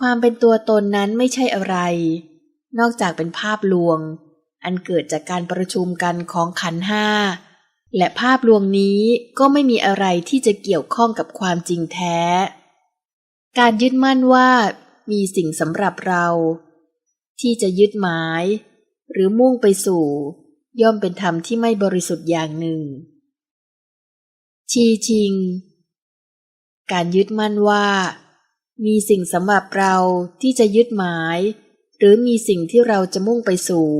ความเป็นตัวตนนั้นไม่ใช่อะไร นอกจากเป็นภาพลวง อันเกิดจากการประชุมกันของขันห้าและภาพลวงนี้ก็ไม่มีอะไรที่จะเกี่ยวข้องกับความจริงแท้ การยึดมั่นว่ามีสิ่งสำหรับเรา ที่จะยึดหมาย หรือมุ่งไปสู่ ย่อมเป็นธรรมที่ไม่บริสุทธิ์อย่างหนึ่ง ชีชิง การยึดมั่นว่า มีสิ่งสำหรับเราที่จะยึดหมาย หรือมีสิ่งที่เราจะมุ่งไปสู่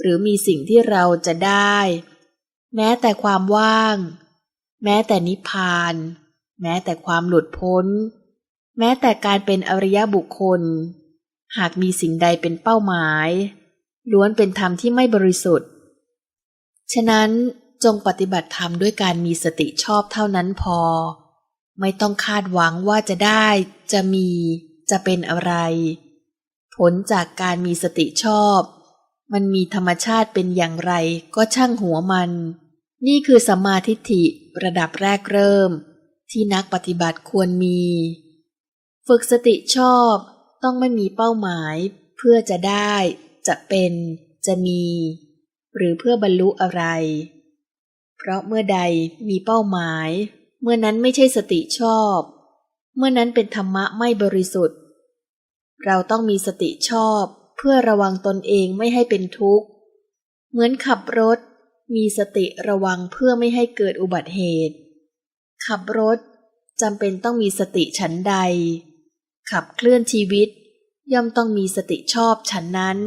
หรือมีสิ่งที่เราจะได้ แม้แต่ความว่าง แม้แต่นิพพาน แม้แต่ความหลุดพ้น แม้แต่การเป็นอริยบุคคล หากมีสิ่งใดเป็นเป้าหมาย ล้วนเป็นธรรมที่ไม่บริสุทธิ์ ฉะนั้นจงปฏิบัติธรรมด้วยการมีสติชอบเท่านั้นพอ ไม่ต้องคาดหวังว่าจะได้ จะมี จะเป็นอะไร ผลจากการมีสติชอบ มันมีธรรมชาติเป็นอย่างไรก็ช่างหัวมัน นี่คือสัมมาทิฏฐิระดับแรกเริ่ม ที่นักปฏิบัติควรมี ฝึกสติชอบต้องไม่มีเป้าหมาย เพื่อจะได้ จะเป็น จะมี หรือเพื่อบรรลุอะไร เพราะเมื่อใดมีเป้าหมาย เมื่อนั้นไม่ใช่สติชอบ เมื่อนั้นเป็นธรรมะไม่บริสุทธิ์ เราต้องมีสติชอบเพื่อระวังตนเองไม่ให้เป็นทุกข์ เหมือนขับรถ มีสติระวังเพื่อไม่ให้เกิดอุบัติเหตุ ขับรถจำเป็นต้องมีสติฉันใด ขับเคลื่อนชีวิต ย่อมต้องมีสติชอบฉันนั้น